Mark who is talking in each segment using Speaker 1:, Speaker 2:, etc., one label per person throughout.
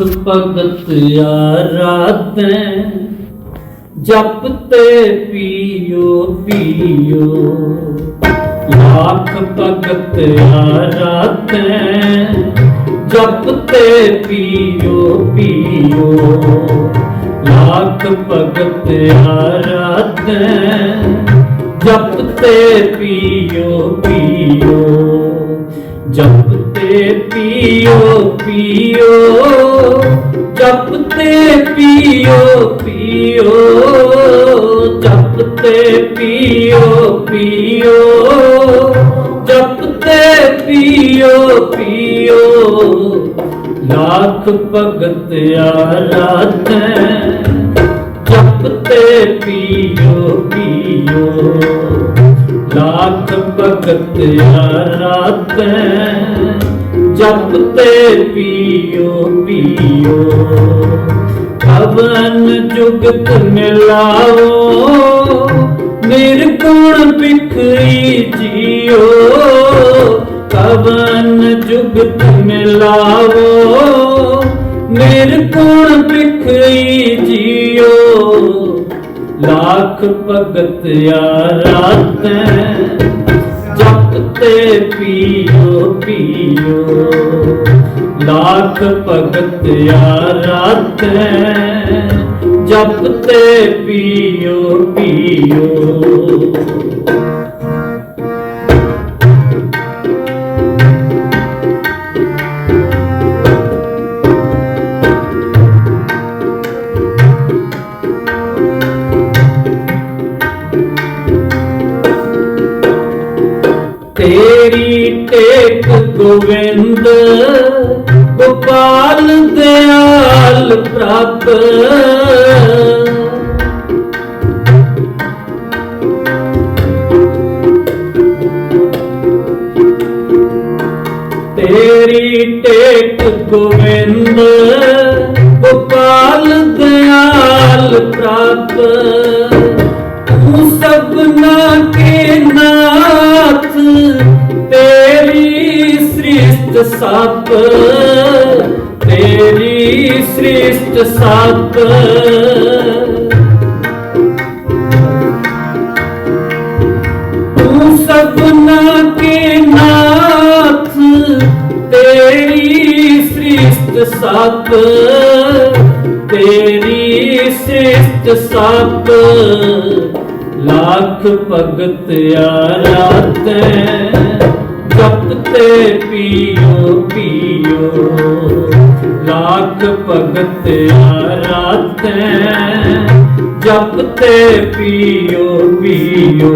Speaker 1: ਭਗਤ ਆਰਾਧੈ ਜਪ ਤੇ ਪੀਓ ਪੀਓ। ਲੱਖ ਭਗਤ ਆਰਾਧੈ ਜਪ ਤੇ ਪੀਓ ਪੀਓ। ਲੱਖ ਭਗਤ ਆਰਾਧੈ ਜਪ ਤੇ ਪੀਓ ਪੀਓ। ਜਪ ਤੇ ਪੀਓ ਪੀਓ। ਜਪ ਤੇ ਪੀਓ ਪੀਓ। ਜਪ ਪੀਓ ਪੀਓ। ਜਪ ਤੇ ਪੀਓ ਪੀਓ। ਲੱਖ ਭਗਤ ਆਰਾਧੈ। ਜਪ ਤੇ ਪੀਓ ਪੀਓ। ਲਾਖ ਭਗਤ ਆਰਾਧੈ। ਜਪ ਤੇ ਪੀਓ ਪੀਓ। ਕਵਨ ਜੁਗਤ ਮਿਲਾਓ ਨਿਰਗੁਣ ਬਿਖਰੀ ਜੀਓ। ਕਵਨ ਜੁਗਤ ਮਿਲਾਓ ਨਿਰਗੁਣ ਬਿਖਰੀ ਜੀਓ। ਲੱਖ ਭਗਤ ਆਰਾਧੈ, ਜਪ ਤੇ ਪੀਓ ਪੀਓ। ਲੱਖ ਭਗਤ ਆਰਾਧੈ ਜਪ ਤੇ ਪੀਓ ਪੀਓ। ਗੋਵਿੰਦ ਗੋਪਾਲ ਦਿਆਲ ਪ੍ਰਭ ਤੇਰੀ ਟੇਕ ਗੋਵਿੰਦ ਗੋਪਾਲ ਦਿਆਲ ਪ੍ਰਭ ਸ੍ਰਿਸ਼ਟ ਸਤ ਤੇਰੀ ਸ੍ਰਿਸ਼ਟ ਸਤ ਤੂੰ ਸਭਨਾ ਕੇ ਨਾਥ, ਤੇਰੀ ਸ੍ਰਿਸ਼ਟ ਸਤ ਤੇਰੀ ਸ੍ਰਿਸ਼ਟ ਸਤ ਲੱਖ ਭਗਤ ਆਰਾਧੈ। ਜਪਤੇ ਪੀਓ ਪੀਓ। ਲੱਖ ਭਗਤ ਆਰਾਧੈ। ਜਪਤੇ ਪੀਓ ਪੀਓ।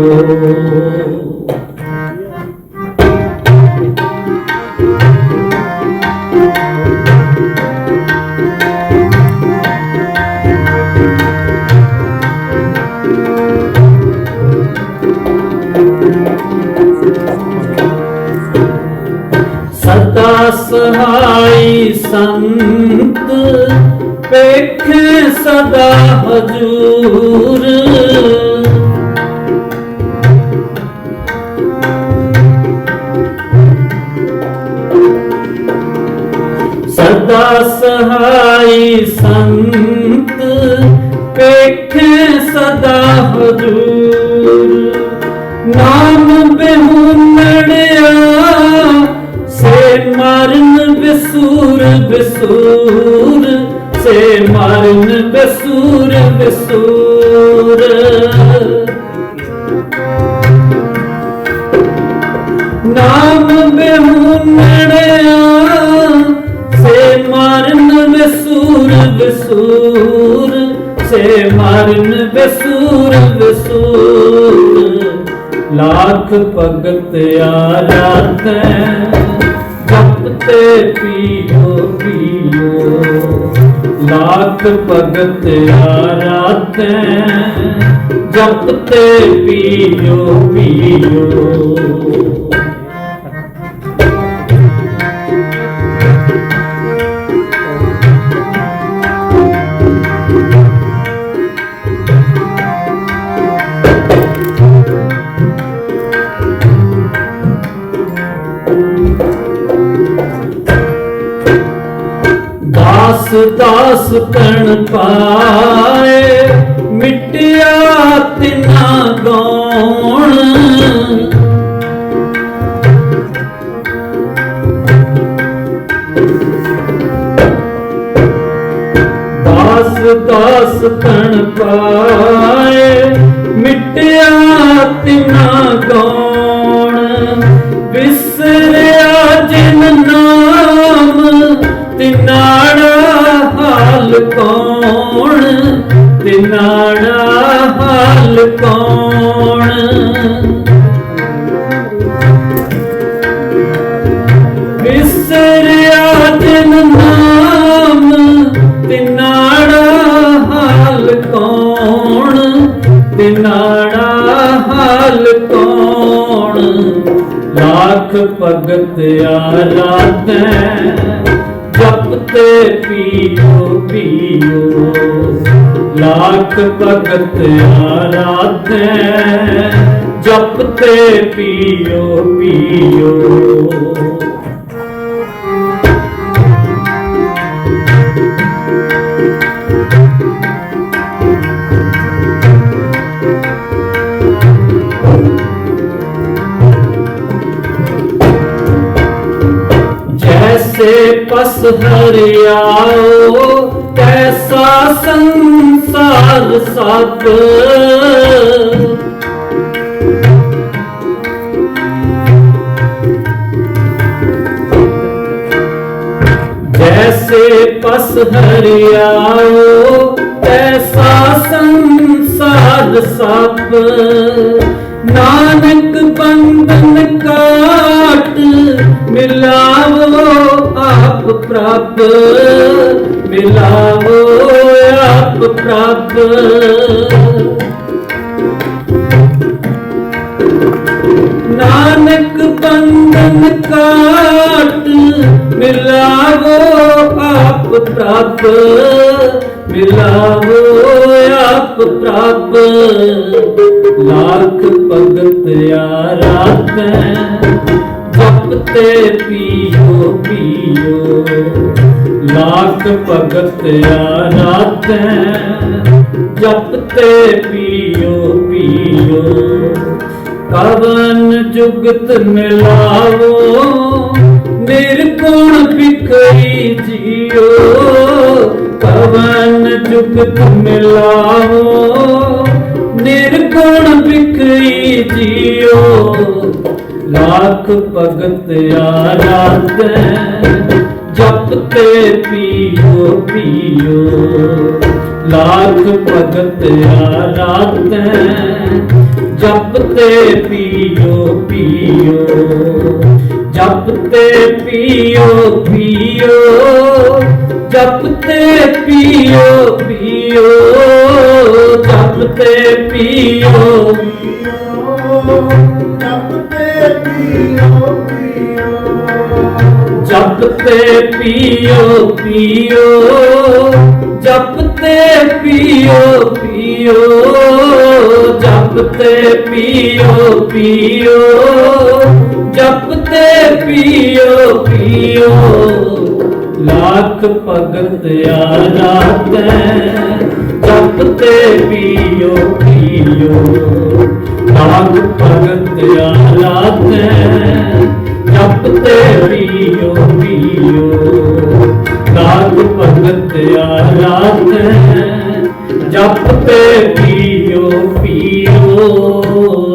Speaker 1: ਸਹਾਈ ਸੰਤ ਪੇਖ ਸਦਾ ਹਜੂਰ। ਸਦਾ ਸਹਾਈ ਬਿਸੂਰ ਬਿਸੂਰ ਨਾਮ ਬਿਹੁਨੜਿਆ ਸੇ ਮਰਨ ਬਿਸੂਰ ਬਸੂਰ, ਸੇ ਮਰਨ ਬਿਸੂਰ ਬਿਸੂਰ। ਲੱਖ ਭਗਤ ਆਰਾਧੈ ਜਪ ਤੇ ਪੀਓ ਪੀਓ ਲੱਖ ਭਗਤ ਆਰਾਧੈ ਜਪਤੇ ਪੀਓ ਪੀਓ ਦਾਸ ਪਾਏ ਮਿਟਿਆ ਤਿਨਾ ਗੌਣ। ਦਾਸ ਦਾਸ ਤਣ ਭਗਤ ਆਰਾਧੈ ਜਪ ਪੀਓ ਪੀਓ ਲਾਖ ਭਗਤ ਆਰਾਧੈ ਜਪਤੇ ਪੀਓ ਪੀਓ ਹਰਿਆਓ ਕੈਸਾ ਸੰਸਾਰ ਸਭ। ਜੈਸੇ ਪਸ ਹਰਿਆਓ ਕੈਸਾ ਸੰਸਾਰ ਸਭ। ਨਾਨਕ ਬੰਧਨ ਕਾਟ ਮਿਲਾ ਪ੍ਰਭ ਮਿਲਾਵੋ, ਆਪ ਪ੍ਰਭ। ਨਾਨਕ ਬੰਧਨ ਕਾਟ ਮਿਲਾਵੋ, ਆਪ ਪ੍ਰਭ। ਮਿਲਾਵੋ, ਆਪ ਪ੍ਰਭ। ਲਾਖ ਭਗਤ ਯਾਰਾ ਤੇ ਪੀਓ ਪੀਓ। ਲੱਖ ਭਗਤ ਆਰਾਧੈ, ਜਪ ਤੇ ਪੀਓ ਪੀਓ। ਕਵਨ ਜੁਗਤ ਮਿਲਾਵੋ ਨਿਰਗੁਣ ਬਿਖਰੀ ਜੀਓ। ਕਵਨ ਜੁਗਤ ਮਿਲਾਵੋ ਲਾਖ ਭਗਤ ਆਰਾਧੈ ਜਪਤੇ ਪੀਓ ਪੀਓ। ਲੱਖ ਭਗਤ ਆਰਾਧੈ ਜਪਤੇ ਪੀਓ ਪੀਓ। ਜਪ ਪੀਓ ਪੀਓ। ਜਪ ਤੇ ਪੀਓ ਪੀਓ। ਜਪ ਪੀਓ ਜਪ ਤੇ ਪੀਓ ਪੀਓ। ਜਪ ਤੇ ਪੀਓ ਪੀਓ। ਜਪ ਤੇ ਪੀਓ ਪੀਓ। ਜਪ ਪੀਓ ਪੀਓ। ਲੱਖ ਭਗਤ ਆਰਾਧੈ ਜਪ ਤੇ ਪੀਓ ਪੀਓ। ਲੱਖ ਭਗਤ ਆਰਾਧੈ ਜਪ ਤੇ ਪੀਓ ਪੀਓ। ਨਾਗ ਭਗਤ ਆਰਾਧੈ ਜਪ ਤੇ ਪੀਓ ਪੀਓ।